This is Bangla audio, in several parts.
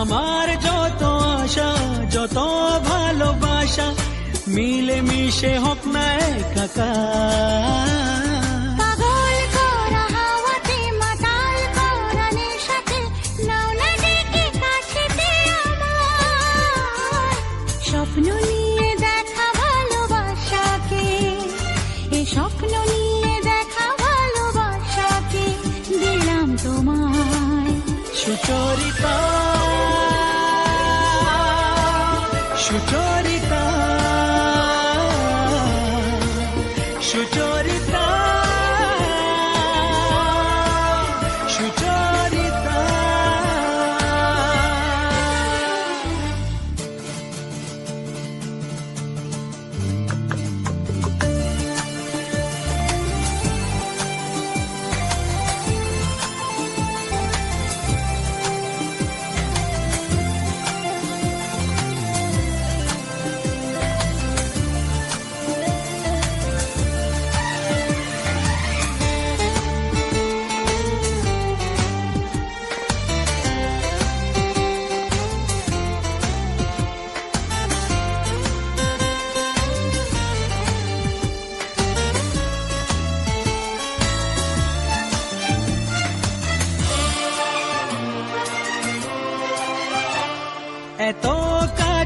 আমার যত আশা যত ভালোবাসা মিলে মিশে হোক না একাকার স্বপ্ন নিয়ে দেখা ভালোবাসাকে এ স্বপ্ন নিয়ে দেখা ভালোবাসাকে দিলাম তোমায়। সুচরিতা সুচরিতা সুচরিতা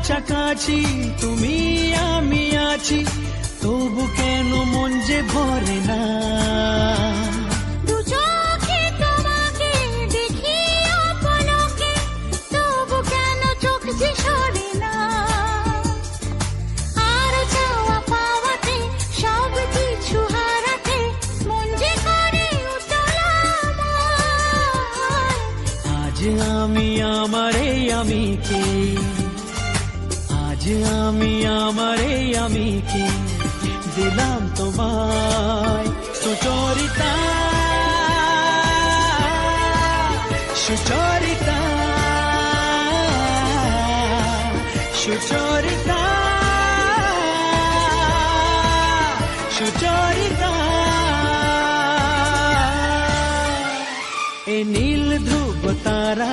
কাছাকাছি তুমি আমি আছি তবু কেন মন যে ভরে না? আমি আমার এই আমি কে আজ আমি আমার এই আমি কে দিলাম তোমায় সুচরিতা সুচরিতা সুচরিতা সুচরিতা। এ নীল ধ্রুব তারা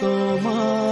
তোমার